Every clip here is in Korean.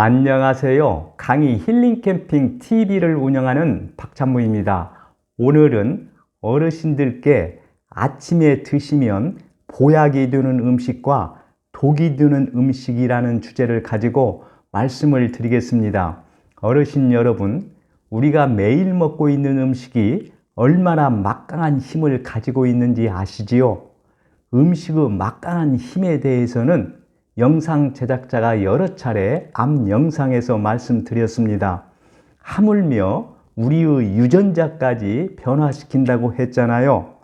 안녕하세요. 강의 힐링 캠핑 TV를 운영하는 박찬무입니다. 오늘은 어르신들께 아침에 드시면 보약이 되는 음식과 독이 되는 음식이라는 주제를 가지고 말씀을 드리겠습니다. 어르신 여러분, 우리가 매일 먹고 있는 음식이 얼마나 막강한 힘을 가지고 있는지 아시지요? 음식의 막강한 힘에 대해서는 영상 제작자가 여러 차례 앞 영상에서 말씀드렸습니다. 하물며 우리의 유전자까지 변화시킨다고 했잖아요.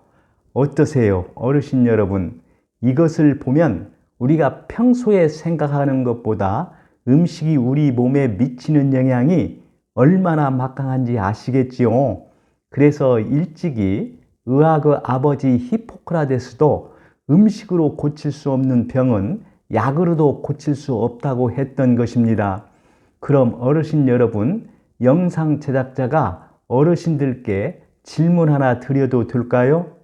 어떠세요? 어르신 여러분. 이것을 보면 우리가 평소에 생각하는 것보다 음식이 우리 몸에 미치는 영향이 얼마나 막강한지 아시겠지요? 그래서 일찍이 의학의 아버지 히포크라테스도 음식으로 고칠 수 없는 병은 약으로도 고칠 수 없다고 했던 것입니다. 그럼 어르신 여러분, 영상 제작자가 어르신들께 질문 하나 드려도 될까요?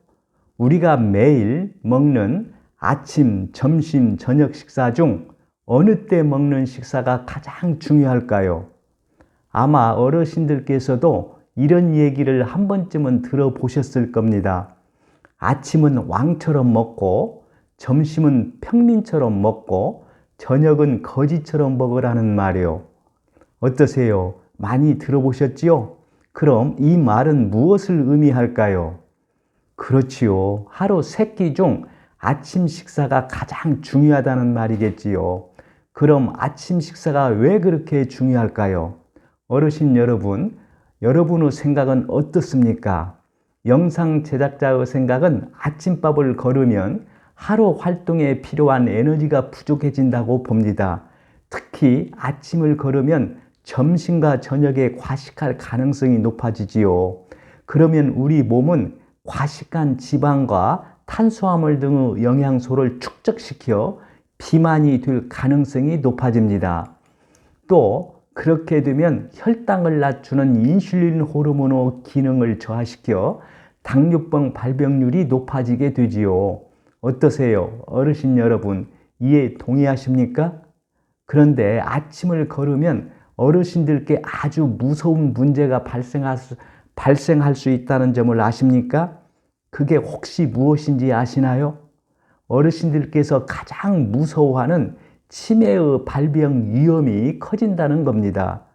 우리가 매일 먹는 아침, 점심, 저녁 식사 중 어느 때 먹는 식사가 가장 중요할까요? 아마 어르신들께서도 이런 얘기를 한 번쯤은 들어보셨을 겁니다. 아침은 왕처럼 먹고 점심은 평민처럼 먹고 저녁은 거지처럼 먹으라는 말이요. 어떠세요? 많이 들어보셨지요? 그럼 이 말은 무엇을 의미할까요? 그렇지요. 하루 세 끼 중 아침 식사가 가장 중요하다는 말이겠지요. 그럼 아침 식사가 왜 그렇게 중요할까요? 어르신 여러분, 여러분의 생각은 어떻습니까? 영상 제작자의 생각은 아침밥을 걸으면 하루 활동에 필요한 에너지가 부족해진다고 봅니다. 특히 아침을 걸으면 점심과 저녁에 과식할 가능성이 높아지지요. 그러면 우리 몸은 과식한 지방과 탄수화물 등의 영양소를 축적시켜 비만이 될 가능성이 높아집니다. 또 그렇게 되면 혈당을 낮추는 인슐린 호르몬의 기능을 저하시켜 당뇨병 발병률이 높아지게 되지요. 어떠세요? 어르신 여러분, 이해 동의하십니까? 그런데 아침을 걸으면 어르신들께 아주 무서운 문제가 발생할 수, 발생할 수 있다는 점을 아십니까? 그게 혹시 무엇인지 아시나요? 어르신들께서 가장 무서워하는 치매의 발병 위험이 커진다는 겁니다.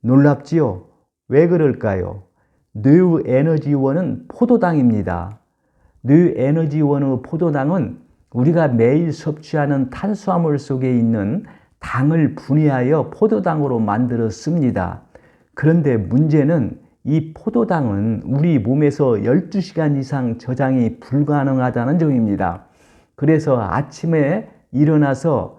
놀랍지요? 왜 그럴까요? 뇌 에너지원은 포도당입니다. 뉴 에너지원의 포도당은 우리가 매일 섭취하는 탄수화물 속에 있는 당을 분해하여 포도당으로 만들어 씁니다. 그런데 문제는 이 포도당은 우리 몸에서 12시간 이상 저장이 불가능하다는 점입니다. 그래서 아침에 일어나서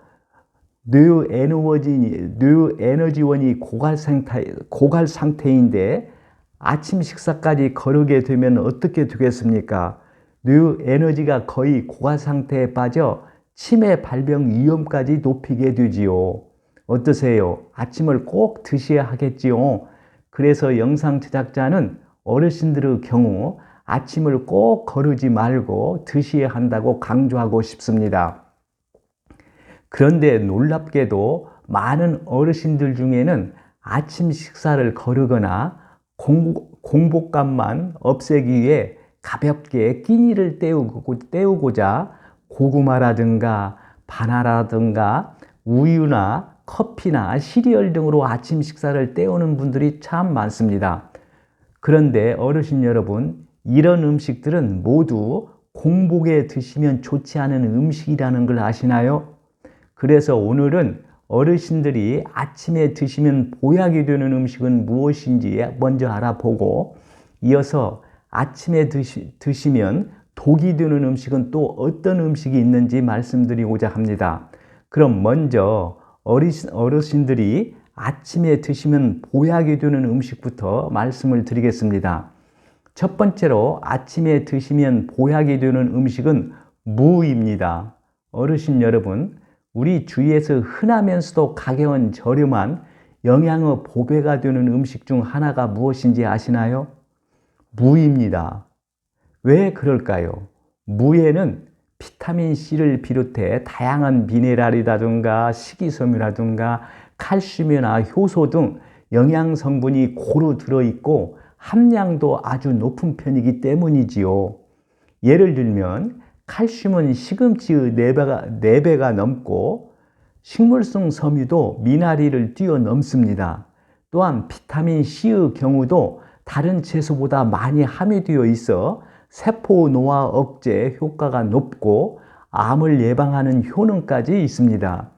뇌 에너지, 뇌 에너지원이 고갈 상태, 고갈 상태인데 아침 식사까지 거르게 되면 어떻게 되겠습니까? 뇌 에너지가 거의 고가 상태에 빠져 치매 발병 위험까지 높이게 되지요. 어떠세요? 아침을 꼭 드셔야 하겠지요. 그래서 영상 제작자는 어르신들의 경우 아침을 꼭 거르지 말고 드셔야 한다고 강조하고 싶습니다. 그런데 놀랍게도 많은 어르신들 중에는 아침 식사를 거르거나 공복감만 없애기 위해 가볍게 끼니를 때우고, 때우고자 고구마라든가 바나라든가 우유나 커피나 시리얼 등으로 아침 식사를 때우는 분들이 참 많습니다. 그런데 어르신 여러분, 이런 음식들은 모두 공복에 드시면 좋지 않은 음식이라는 걸 아시나요? 그래서 오늘은 어르신들이 아침에 드시면 보약이 되는 음식은 무엇인지 먼저 알아보고 이어서 아침에 드시, 드시면 독이 되는 음식은 또 어떤 음식이 있는지 말씀드리고자 합니다. 그럼 먼저 어르신, 어르신들이 아침에 드시면 보약이 되는 음식부터 말씀을 드리겠습니다. 첫 번째로 아침에 드시면 보약이 되는 음식은 무입니다. 어르신 여러분, 우리 주위에서 흔하면서도 가격은 저렴한 영양의 보배가 되는 음식 중 하나가 무엇인지 아시나요? 무입니다. 왜 그럴까요? 무에는 비타민 C를 비롯해 다양한 미네랄이라든가 식이섬유라든가 칼슘이나 효소 등 영양 성분이 고루 들어있고 함량도 아주 높은 편이기 때문이지요. 예를 들면 칼슘은 시금치의 4배가, 4배가 넘고 식물성 섬유도 미나리를 뛰어넘습니다. 또한 비타민 C의 경우도 다른 채소보다 많이 함유되어 있어 세포 노화 억제 효과가 높고 암을 예방하는 효능까지 있습니다.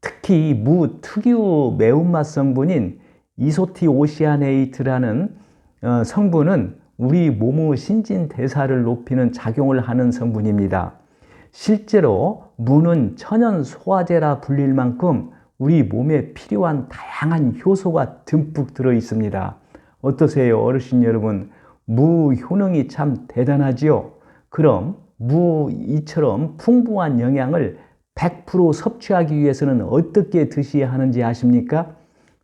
특히 무 특유 매운맛 성분인 이소티오시아네이트라는 어, 성분은 우리 몸의 신진대사를 높이는 작용을 하는 성분입니다. 실제로 무는 천연 소화제라 불릴 만큼 우리 몸에 필요한 다양한 효소가 듬뿍 들어 있습니다. 어떠세요, 어르신 여러분? 무 효능이 참 대단하지요? 그럼 무 이처럼 풍부한 영양을 100% 섭취하기 위해서는 어떻게 드셔야 하는지 아십니까?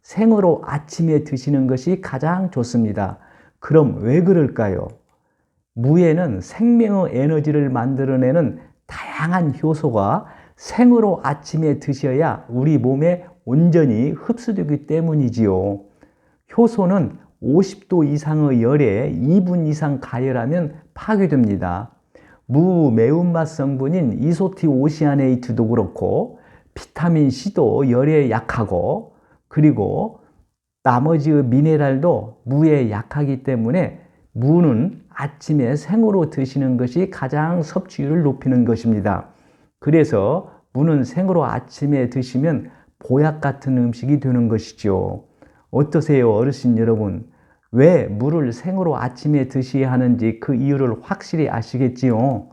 생으로 아침에 드시는 것이 가장 좋습니다. 그럼 왜 그럴까요? 무에는 생명의 에너지를 만들어내는 다양한 효소가 생으로 아침에 드셔야 우리 몸에 온전히 흡수되기 때문이지요. 효소는 50도 이상의 열에 2분 이상 가열하면 파괴됩니다. 무 매운맛 성분인 이소티오시아네이트도 그렇고 비타민 C도 열에 약하고 그리고 나머지 미네랄도 무에 약하기 때문에 무는 아침에 생으로 드시는 것이 가장 섭취율을 높이는 것입니다. 그래서 무는 생으로 아침에 드시면 보약 같은 음식이 되는 것이죠. 어떠세요, 어르신 여러분? 왜 물을 생으로 아침에 드셔야 하는지 그 이유를 확실히 아시겠지요?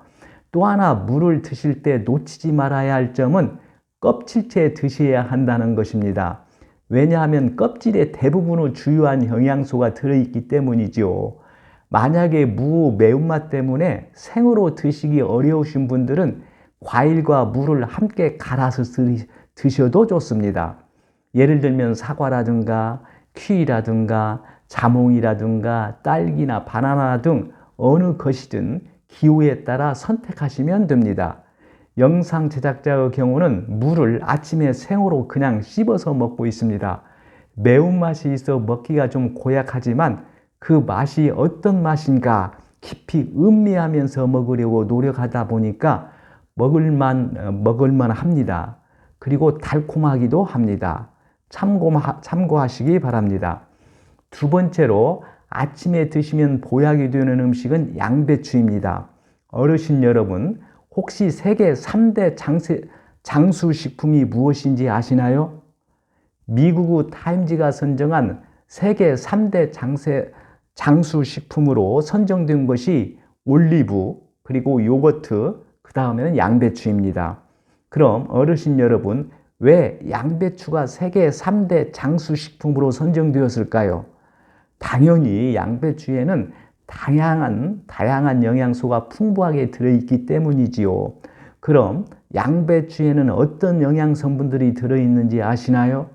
또 하나 물을 드실 때 놓치지 말아야 할 점은 껍질째 드셔야 한다는 것입니다. 왜냐하면 껍질에 대부분의 주요한 영양소가 들어있기 때문이죠. 만약에 무 매운맛 때문에 생으로 드시기 어려우신 분들은 과일과 물을 함께 갈아서 드셔도 좋습니다. 예를 들면 사과라든가 퀴라든가 자몽이라든가 딸기나 바나나 등 어느 것이든 기호에 따라 선택하시면 됩니다. 영상 제작자의 경우는 물을 아침에 생으로 그냥 씹어서 먹고 있습니다. 매운맛이 있어 먹기가 좀 고약하지만 그 맛이 어떤 맛인가 깊이 음미하면서 먹으려고 노력하다 보니까 먹을만, 어, 먹을만 합니다. 그리고 달콤하기도 합니다. 참고, 참고하시기 바랍니다. 두 번째로 아침에 드시면 보약이 되는 음식은 양배추입니다. 어르신 여러분, 혹시 세계 3대 장세, 장수식품이 무엇인지 아시나요? 미국 타임지가 선정한 세계 3대 장세, 장수식품으로 선정된 것이 올리브, 그리고 요거트, 그 다음에는 양배추입니다. 그럼 어르신 여러분, 왜 양배추가 세계 3대 장수식품으로 선정되었을까요? 당연히 양배추에는 다양한, 다양한 영양소가 풍부하게 들어있기 때문이지요. 그럼 양배추에는 어떤 영양 성분들이 들어있는지 아시나요?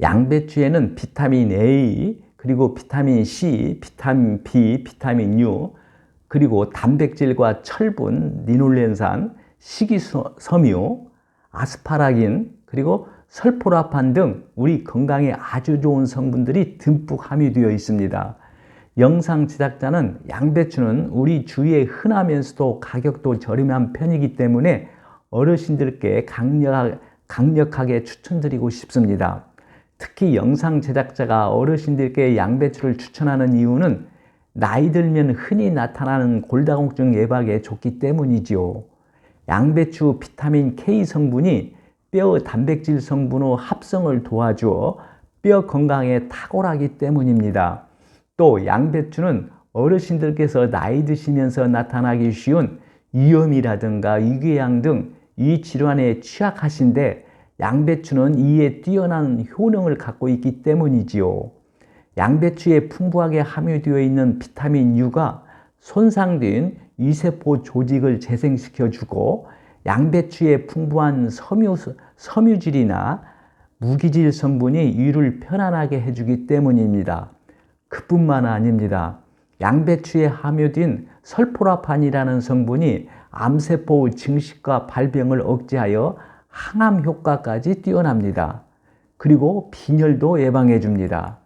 양배추에는 비타민 A, 그리고 비타민 C, 비타민 B, 비타민 U, 그리고 단백질과 철분, 니놀렌산, 식이섬유, 아스파라긴, 그리고 설포라판 등 우리 건강에 아주 좋은 성분들이 듬뿍 함유되어 있습니다. 영상 제작자는 양배추는 우리 주위에 흔하면서도 가격도 저렴한 편이기 때문에 어르신들께 강력, 강력하게 추천드리고 싶습니다. 특히 영상 제작자가 어르신들께 양배추를 추천하는 이유는 나이 들면 흔히 나타나는 골다공증 예방에 좋기 때문이지요. 양배추 비타민 K 성분이 뼈 단백질 성분의 합성을 도와주어 뼈 건강에 탁월하기 때문입니다. 또 양배추는 어르신들께서 나이 드시면서 나타나기 쉬운 위염이라든가 위궤양 등 이 질환에 취약하신데 양배추는 이에 뛰어난 효능을 갖고 있기 때문이지요. 양배추에 풍부하게 함유되어 있는 비타민 U가 손상된 위세포 조직을 재생시켜주고 양배추의 풍부한 섬유, 섬유질이나 무기질 성분이 위를 편안하게 해주기 때문입니다. 그뿐만 아닙니다. 양배추에 함유된 설포라판이라는 성분이 암세포 증식과 발병을 억제하여 항암 효과까지 뛰어납니다. 그리고 빈혈도 예방해 줍니다.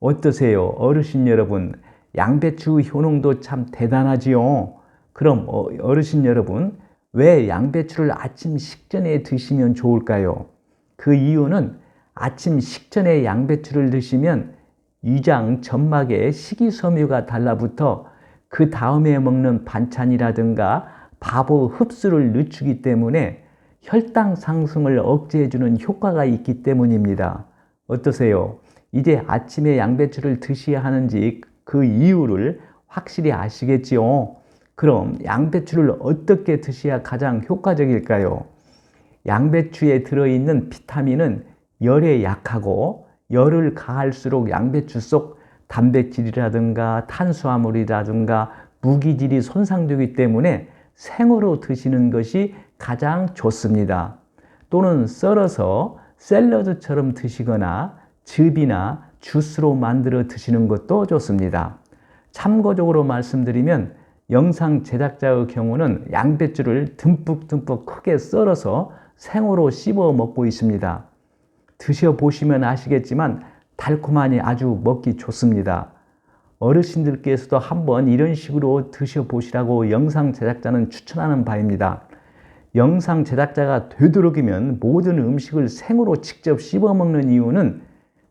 어떠세요? 어르신 여러분, 양배추 효능도 참 대단하지요? 그럼 어, 어르신 여러분, 왜 양배추를 아침 식전에 드시면 좋을까요? 그 이유는 아침 식전에 양배추를 드시면 위장 점막에 식이섬유가 달라붙어 그 다음에 먹는 반찬이라든가 밥의 흡수를 늦추기 때문에 혈당 상승을 억제해주는 효과가 있기 때문입니다. 어떠세요? 이제 아침에 양배추를 드셔야 하는지 그 이유를 확실히 아시겠지요? 그럼 양배추를 어떻게 드셔야 가장 효과적일까요? 양배추에 들어있는 비타민은 열에 약하고 열을 가할수록 양배추 속 단백질이라든가 탄수화물이라든가 무기질이 손상되기 때문에 생으로 드시는 것이 가장 좋습니다. 또는 썰어서 샐러드처럼 드시거나 즙이나 주스로 만들어 드시는 것도 좋습니다. 참고적으로 말씀드리면 영상 제작자의 경우는 양배추를 듬뿍듬뿍 크게 썰어서 생으로 씹어 먹고 있습니다. 드셔보시면 아시겠지만 달콤하니 아주 먹기 좋습니다. 어르신들께서도 한번 이런 식으로 드셔보시라고 영상 제작자는 추천하는 바입니다. 영상 제작자가 되도록이면 모든 음식을 생으로 직접 씹어 먹는 이유는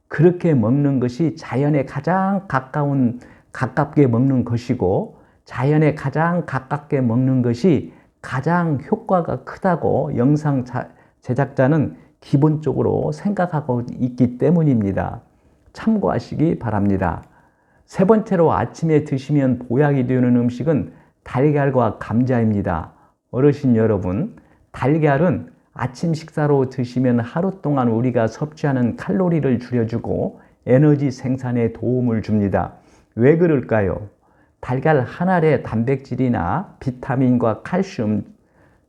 그렇게 먹는 것이 자연에 가장 가까운, 가깝게 먹는 것이고 자연에 가장 가깝게 먹는 것이 가장 효과가 크다고 영상 제작자는 기본적으로 생각하고 있기 때문입니다. 참고하시기 바랍니다. 세 번째로 아침에 드시면 보약이 되는 음식은 달걀과 감자입니다. 어르신 여러분, 달걀은 아침 식사로 드시면 하루 동안 우리가 섭취하는 칼로리를 줄여주고 에너지 생산에 도움을 줍니다. 왜 그럴까요? 달걀 한 알에 단백질이나 비타민과 칼슘,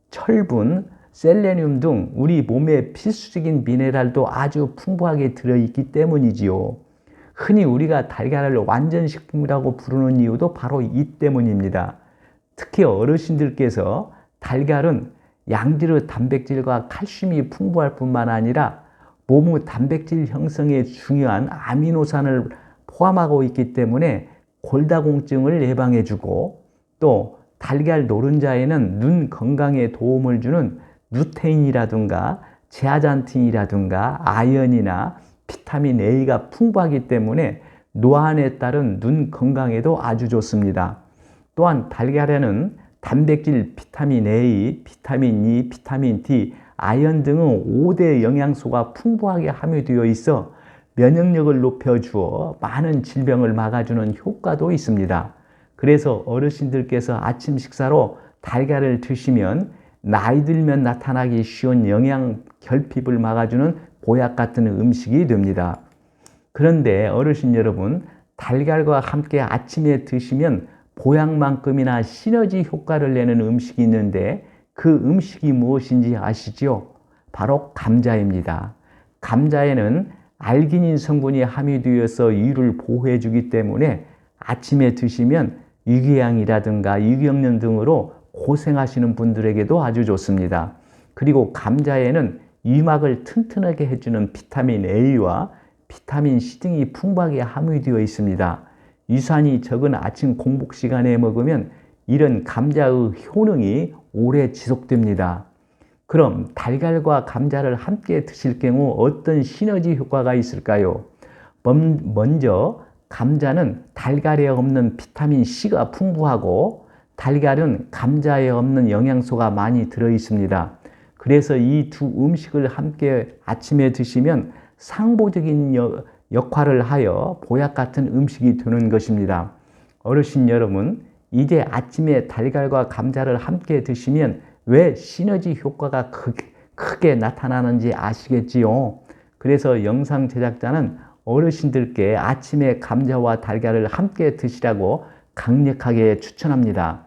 철분, 셀레늄 등 우리 몸에 필수적인 미네랄도 아주 풍부하게 들어있기 때문이지요. 흔히 우리가 달걀을 완전식품이라고 부르는 이유도 바로 이 때문입니다. 특히 어르신들께서 달걀은 양질의 단백질과 칼슘이 풍부할 뿐만 아니라 몸의 단백질 형성에 중요한 아미노산을 포함하고 있기 때문에 골다공증을 예방해주고 또 달걀 노른자에는 눈 건강에 도움을 주는 루테인이라든가 제아잔틴이라든가 아연이나 비타민 A가 풍부하기 때문에 노안에 따른 눈 건강에도 아주 좋습니다. 또한 달걀에는 단백질, 비타민 A, 비타민 E, 비타민 D, 아연 등의 5대 영양소가 풍부하게 함유되어 있어 면역력을 높여주어 많은 질병을 막아주는 효과도 있습니다. 그래서 어르신들께서 아침 식사로 달걀을 드시면 나이 들면 나타나기 쉬운 영양 결핍을 막아주는 보약 같은 음식이 됩니다. 그런데 어르신 여러분, 달걀과 함께 아침에 드시면 보약만큼이나 시너지 효과를 내는 음식이 있는데 그 음식이 무엇인지 아시죠? 바로 감자입니다. 감자에는 알기닌 성분이 함유되어서 이를 보호해 주기 때문에 아침에 드시면 유기양이라든가 유기영양 등으로 고생하시는 분들에게도 아주 좋습니다. 그리고 감자에는 위막을 튼튼하게 해주는 비타민 A와 비타민 C 등이 풍부하게 함유되어 있습니다. 유산이 적은 아침 공복 시간에 먹으면 이런 감자의 효능이 오래 지속됩니다. 그럼 달걀과 감자를 함께 드실 경우 어떤 시너지 효과가 있을까요? 먼저 감자는 달걀에 없는 비타민 C가 풍부하고 달걀은 감자에 없는 영양소가 많이 들어 있습니다. 그래서 이 두 음식을 함께 아침에 드시면 상보적인 역할을 하여 보약 같은 음식이 되는 것입니다. 어르신 여러분, 이제 아침에 달걀과 감자를 함께 드시면 왜 시너지 효과가 크게 나타나는지 아시겠지요? 그래서 영상 제작자는 어르신들께 아침에 감자와 달걀을 함께 드시라고 강력하게 추천합니다.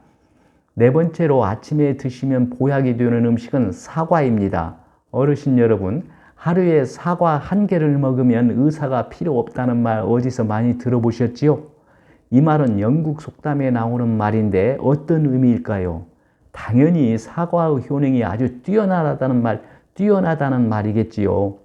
네 번째로 아침에 드시면 보약이 되는 음식은 사과입니다. 어르신 여러분, 하루에 사과 한 개를 먹으면 의사가 필요 없다는 말 어디서 많이 들어보셨지요? 이 말은 영국 속담에 나오는 말인데 어떤 의미일까요? 당연히 사과의 효능이 아주 뛰어나다는 말, 뛰어나다는 말이겠지요.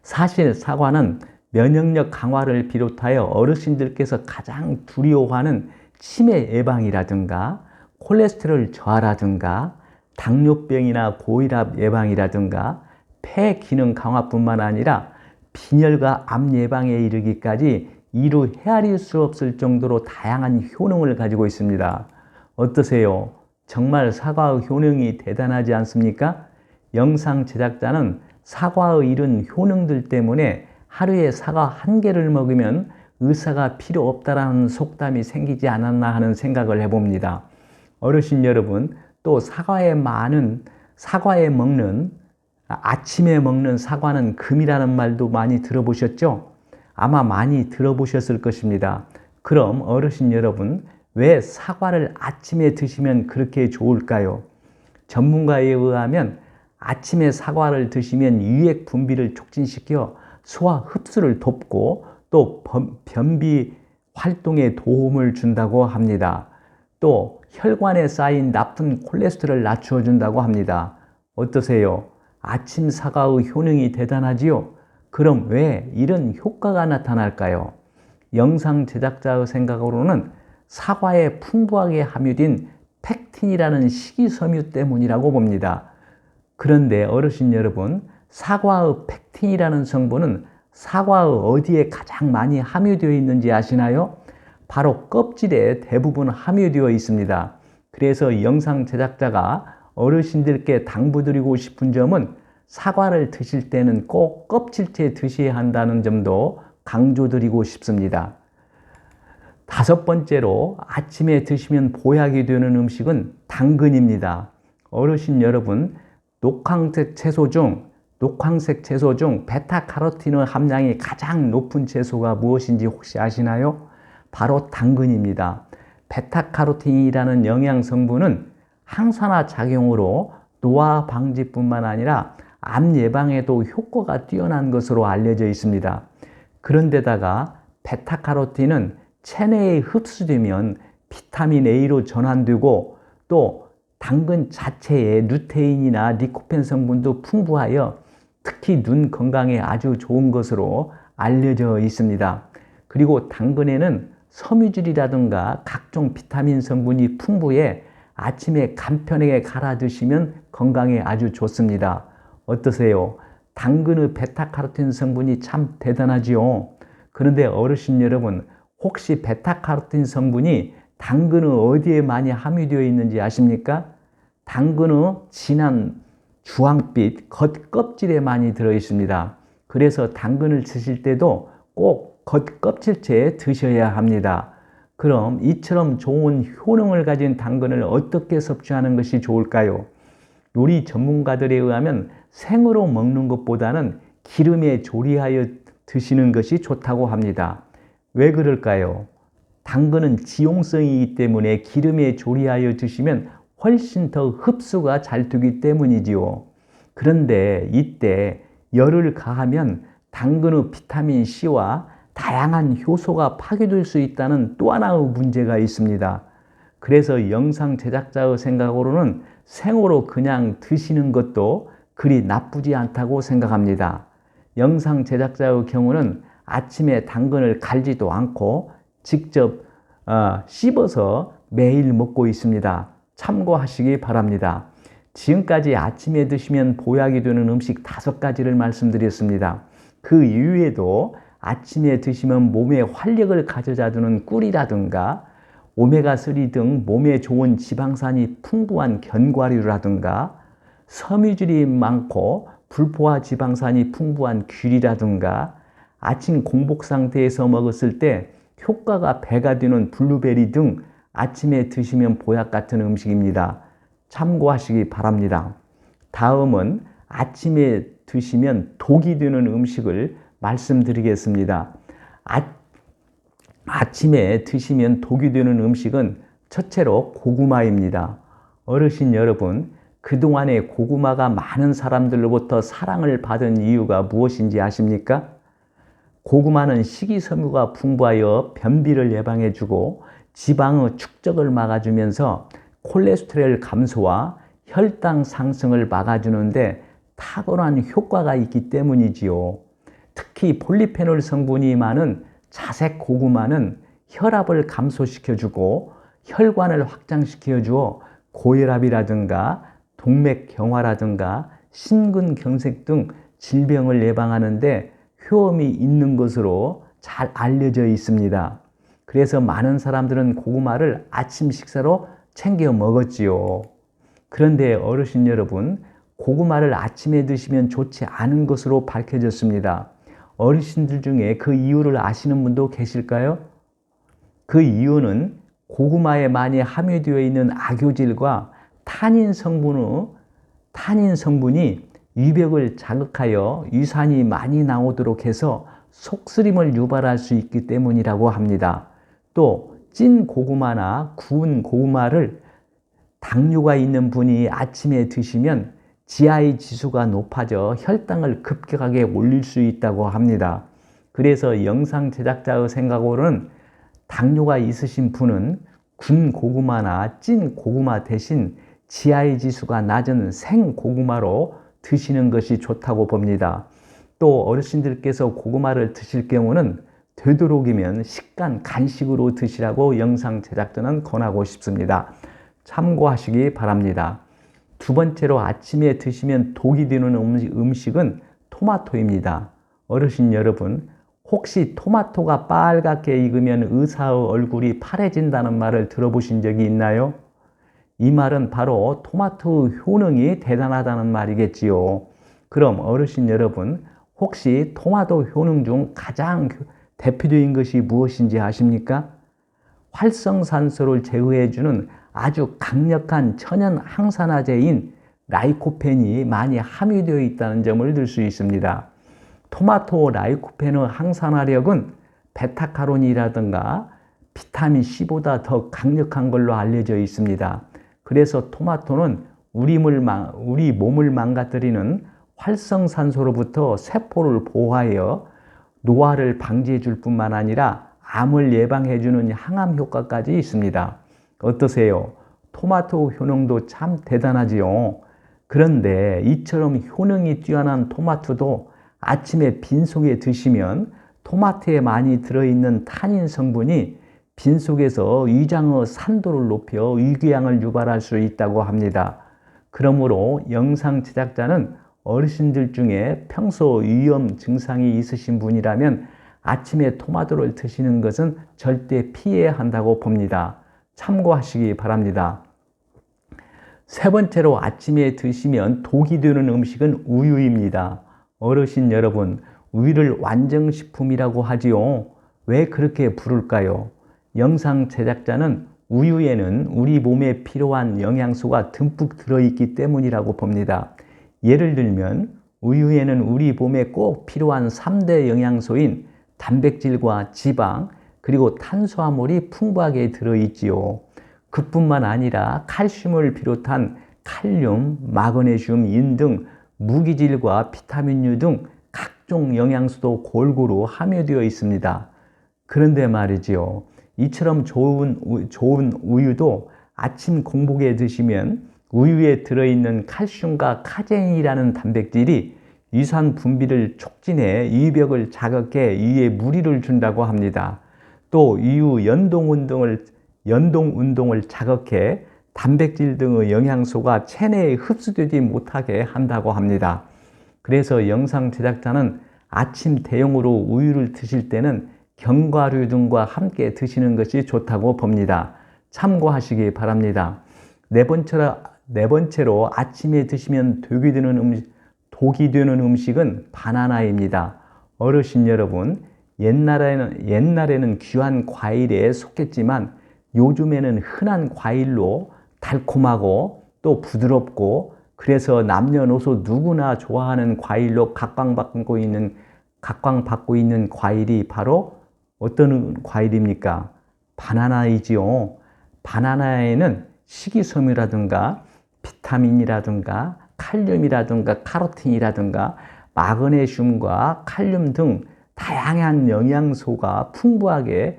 사실 사과는 면역력 강화를 비롯하여 어르신들께서 가장 두려워하는 치매 예방이라든가 콜레스테롤 저하라든가 당뇨병이나 고혈압 예방이라든가 폐 기능 강화뿐만 아니라 빈혈과 암 예방에 이르기까지 이루 헤아릴 수 없을 정도로 다양한 효능을 가지고 있습니다. 어떠세요? 정말 사과의 효능이 대단하지 않습니까? 영상 제작자는 사과의 이런 효능들 때문에 하루에 사과 한 개를 먹으면 의사가 필요 없다라는 속담이 생기지 않았나 하는 생각을 해봅니다. 어르신 여러분, 또 사과에 많은 사과에 먹는 아침에 먹는 사과는 금이라는 말도 많이 들어보셨죠? 아마 많이 들어보셨을 것입니다. 그럼 어르신 여러분, 왜 사과를 아침에 드시면 그렇게 좋을까요? 전문가에 의하면 아침에 사과를 드시면 유액 분비를 촉진시켜 소화 흡수를 돕고 또 변비 활동에 도움을 준다고 합니다. 또 혈관에 쌓인 나쁜 콜레스테롤을 낮추어 준다고 합니다. 어떠세요? 아침 사과의 효능이 대단하지요? 그럼 왜 이런 효과가 나타날까요? 영상 제작자의 생각으로는 사과에 풍부하게 함유된 팩틴이라는 식이섬유 때문이라고 봅니다. 그런데 어르신 여러분, 사과의 팩틴이라는 성분은 사과의 어디에 가장 많이 함유되어 있는지 아시나요? 바로 껍질에 대부분 함유되어 있습니다. 그래서 영상 제작자가 어르신들께 당부드리고 싶은 점은 사과를 드실 때는 꼭 껍질째 드셔야 한다는 점도 강조드리고 싶습니다. 다섯 번째로 아침에 드시면 보약이 되는 음식은 당근입니다. 어르신 여러분, 녹황색 채소 중 녹황색 채소 중 베타카로틴의 함량이 가장 높은 채소가 무엇인지 혹시 아시나요? 바로 당근입니다. 베타카로틴이라는 영양 성분은 항산화 작용으로 노화 방지뿐만 아니라 암 예방에도 효과가 뛰어난 것으로 알려져 있습니다. 그런데다가 베타카로틴은 체내에 흡수되면 비타민 A로 전환되고 또 당근 자체에 루테인이나 리코펜 성분도 풍부하여 특히 눈 건강에 아주 좋은 것으로 알려져 있습니다. 그리고 당근에는 섬유질이라든가 각종 비타민 성분이 풍부해 아침에 간편하게 갈아 드시면 건강에 아주 좋습니다. 어떠세요? 당근의 베타카로틴 성분이 참 대단하지요. 그런데 어르신 여러분, 혹시 베타카로틴 성분이 당근의 어디에 많이 함유되어 있는지 아십니까? 당근의 진한 주황빛 겉 껍질에 많이 들어 있습니다. 그래서 당근을 드실 때도 꼭 겉 껍질째 드셔야 합니다. 그럼 이처럼 좋은 효능을 가진 당근을 어떻게 섭취하는 것이 좋을까요? 요리 전문가들에 의하면 생으로 먹는 것보다는 기름에 조리하여 드시는 것이 좋다고 합니다. 왜 그럴까요? 당근은 지용성이기 때문에 기름에 조리하여 드시면 훨씬 더 흡수가 잘 되기 때문이지요. 그런데 이때 열을 가하면 당근의 비타민 C와 다양한 효소가 파괴될 수 있다는 또 하나의 문제가 있습니다. 그래서 영상 제작자의 생각으로는 생으로 그냥 드시는 것도 그리 나쁘지 않다고 생각합니다. 영상 제작자의 경우는 아침에 당근을 갈지도 않고 직접 어, 씹어서 매일 먹고 있습니다. 참고하시기 바랍니다. 지금까지 아침에 드시면 보약이 되는 음식 다섯 가지를 말씀드렸습니다. 그 이외에도 아침에 드시면 몸에 활력을 가져다 주는 꿀이라든가 오메가3 등 몸에 좋은 지방산이 풍부한 견과류라든가 섬유질이 많고 불포화 지방산이 풍부한 귤이라든가 아침 공복 상태에서 먹었을 때 효과가 배가 되는 블루베리 등 아침에 드시면 보약 같은 음식입니다. 참고하시기 바랍니다. 다음은 아침에 드시면 독이 되는 음식을 말씀드리겠습니다. 아, 아침에 드시면 독이 되는 음식은 첫째로 고구마입니다. 어르신 여러분, 그동안에 고구마가 많은 사람들로부터 사랑을 받은 이유가 무엇인지 아십니까? 고구마는 식이섬유가 풍부하여 변비를 예방해주고 지방의 축적을 막아주면서 콜레스테롤 감소와 혈당 상승을 막아주는데 탁월한 효과가 있기 때문이지요. 특히 폴리페놀 성분이 많은 자색 고구마는 혈압을 감소시켜주고 혈관을 확장시켜 주어 고혈압이라든가 동맥경화라든가 심근경색 등 질병을 예방하는데 효험이 있는 것으로 잘 알려져 있습니다. 그래서 많은 사람들은 고구마를 아침 식사로 챙겨 먹었지요. 그런데 어르신 여러분, 고구마를 아침에 드시면 좋지 않은 것으로 밝혀졌습니다. 어르신들 중에 그 이유를 아시는 분도 계실까요? 그 이유는 고구마에 많이 함유되어 있는 악효질과 탄닌 성분의 탄닌 성분이 위벽을 자극하여 유산이 많이 나오도록 해서 속쓰림을 유발할 수 있기 때문이라고 합니다. 또 찐 고구마나 구운 고구마를 당뇨가 있는 분이 아침에 드시면 GI 지수가 높아져 혈당을 급격하게 올릴 수 있다고 합니다. 그래서 영상 제작자의 생각으로는 당뇨가 있으신 분은 군 고구마나 찐 고구마 대신 GI 지수가 낮은 생 고구마로 드시는 것이 좋다고 봅니다. 또 어르신들께서 고구마를 드실 경우는 되도록이면 식간 간식으로 드시라고 영상 제작자는 권하고 싶습니다. 참고하시기 바랍니다. 두 번째로 아침에 드시면 독이 되는 음식은 토마토입니다. 어르신 여러분, 혹시 토마토가 빨갛게 익으면 의사의 얼굴이 파래진다는 말을 들어보신 적이 있나요? 이 말은 바로 토마토 효능이 대단하다는 말이겠지요. 그럼 어르신 여러분, 혹시 토마토 효능 중 가장 대표적인 것이 무엇인지 아십니까? 활성산소를 제어해주는 아주 강력한 천연 항산화제인 라이코펜이 많이 함유되어 있다는 점을 들 수 있습니다. 토마토 라이코펜의 항산화력은 베타카론이라든가 비타민 C보다 더 강력한 걸로 알려져 있습니다. 그래서 토마토는 우리, 우리 몸을 망가뜨리는 활성산소로부터 세포를 보호하여 노화를 방지해 줄 뿐만 아니라 암을 예방해 주는 항암 효과까지 있습니다. 어떠세요? 토마토 효능도 참 대단하지요. 그런데 이처럼 효능이 뛰어난 토마토도 아침에 빈속에 드시면 토마토에 많이 들어있는 탄닌 성분이 빈속에서 위장의 산도를 높여 위궤양을 유발할 수 있다고 합니다. 그러므로 영상 제작자는 어르신들 중에 평소 위험 증상이 있으신 분이라면 아침에 토마토를 드시는 것은 절대 피해야 한다고 봅니다. 참고하시기 바랍니다. 세 번째로 아침에 드시면 독이 되는 음식은 우유입니다. 어르신 여러분, 우유를 완정식품이라고 하지요. 왜 그렇게 부를까요? 영상 제작자는 우유에는 우리 몸에 필요한 영양소가 듬뿍 들어있기 때문이라고 봅니다. 예를 들면 우유에는 우리 몸에 꼭 필요한 3대 영양소인 단백질과 지방, 그리고 탄수화물이 풍부하게 들어있지요. 그뿐만 아니라 칼슘을 비롯한 칼륨, 마그네슘, 인 등 무기질과 비타민류 등 각종 영양소도 골고루 함유되어 있습니다. 그런데 말이지요. 이처럼 좋은, 좋은 우유도 아침 공복에 드시면 우유에 들어있는 칼슘과 카제인이라는 단백질이 유산 분비를 촉진해 이벽을 자극해 이에 무리를 준다고 합니다. 또 이후 연동 운동을 연동 운동을 자극해 단백질 등의 영양소가 체내에 흡수되지 못하게 한다고 합니다. 그래서 영상 제작자는 아침 대용으로 우유를 드실 때는 견과류 등과 함께 드시는 것이 좋다고 봅니다. 참고하시기 바랍니다. 네 번째로, 네 번째로 아침에 드시면 독이 되는 음식, 독이 되는 음식은 바나나입니다. 어르신 여러분, 옛날에는, 옛날에는 귀한 과일에 속했지만 요즘에는 흔한 과일로 달콤하고 또 부드럽고 그래서 남녀노소 누구나 좋아하는 과일로 각광받고 있는 각광받고 있는 과일이 바로 어떤 과일입니까? 바나나이지요. 바나나에는 식이섬유라든가 비타민이라든가 칼륨이라든가 카로틴이라든가 마그네슘과 칼륨 등 다양한 영양소가 풍부하게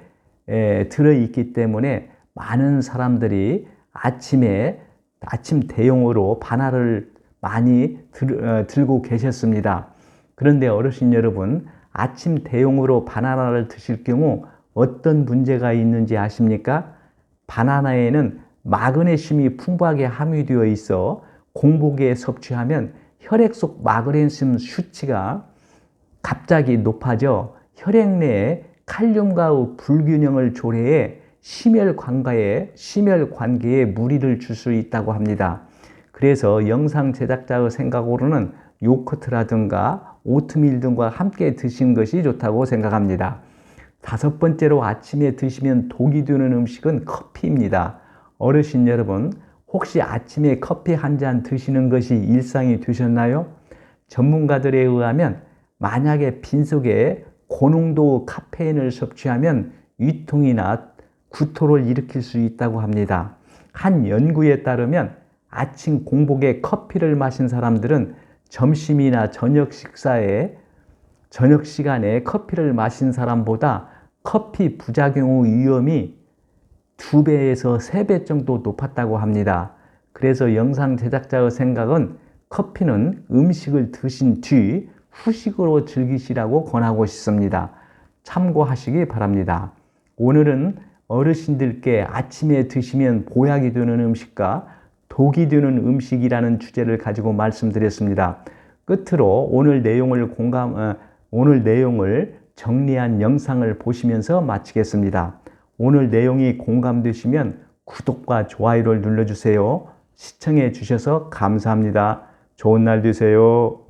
들어있기 때문에 많은 사람들이 아침에 아침 대용으로 바나를 많이 들, 어, 들고 계셨습니다. 그런데 어르신 여러분, 아침 대용으로 바나나를 드실 경우 어떤 문제가 있는지 아십니까? 바나나에는 마그네슘이 풍부하게 함유되어 있어 공복에 섭취하면 혈액 속 마그네슘 수치가 갑자기 높아져 혈액 내에 칼륨과의 불균형을 조래해 심혈 관계에 심혈 관계에 무리를 줄 수 있다고 합니다. 그래서 영상 제작자의 생각으로는 요거트라든가 오트밀 등과 함께 드시는 것이 좋다고 생각합니다. 다섯 번째로 아침에 드시면 독이 되는 음식은 커피입니다. 어르신 여러분, 혹시 아침에 커피 한 잔 드시는 것이 일상이 되셨나요? 전문가들에 의하면 만약에 빈속에 고농도 카페인을 섭취하면 위통이나 구토를 일으킬 수 있다고 합니다. 한 연구에 따르면 아침 공복에 커피를 마신 사람들은 점심이나 저녁 식사에 저녁 시간에 커피를 마신 사람보다 커피 부작용의 위험이 두 배에서 세배 정도 높았다고 합니다. 그래서 영상 제작자의 생각은 커피는 음식을 드신 뒤 후식으로 즐기시라고 권하고 싶습니다. 참고하시기 바랍니다. 오늘은 어르신들께 아침에 드시면 보약이 되는 음식과 독이 되는 음식이라는 주제를 가지고 말씀드렸습니다. 끝으로 오늘 내용을 공감, 어, 오늘 내용을 정리한 영상을 보시면서 마치겠습니다. 오늘 내용이 공감되시면 구독과 좋아요를 눌러주세요. 시청해 주셔서 감사합니다. 좋은 날 되세요.